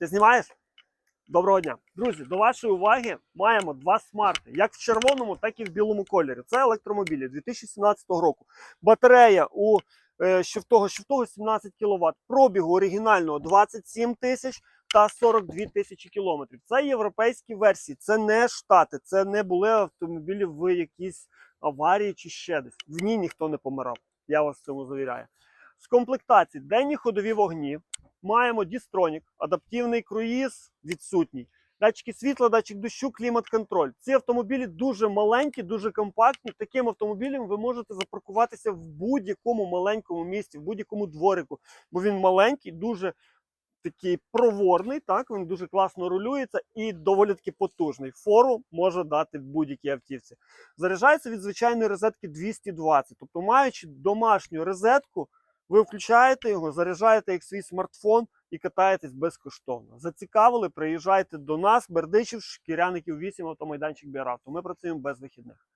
Ти знімаєш? Доброго дня. Друзі, до вашої уваги маємо два смарти, як в червоному, так і в білому кольорі. Це електромобілі 2017 року. Батарея у е, що в того, що в того 17 кВт. Пробігу оригінального 27 тисяч та 42 тисячі кілометрів. Це європейські версії, це не штати, це не були автомобілі в якійсь аварії чи ще десь. В ній ніхто не помирав. Я вас в цьому завіряю. З комплектації денні ходові вогні. Маємо Дістронік, адаптивний круїз відсутній. Датчики світла, датчик дощу, клімат-контроль. Ці автомобілі дуже маленькі, дуже компактні. Таким автомобілем ви можете запаркуватися в будь-якому маленькому місті, в будь-якому дворику, бо він маленький, дуже такий проворний, так він дуже класно рулюється і доволі таки потужний. Фору може дати будь-якій автівці. Заряджається від звичайної розетки 220. Тобто, маючи домашню розетку, ви включаєте його, заряджаєте як свій смартфон і катаєтесь безкоштовно. Зацікавили, приїжджайте до нас, Бердичів, Шкіряників 8, автомайданчик Біаравто. Ми працюємо без вихідних.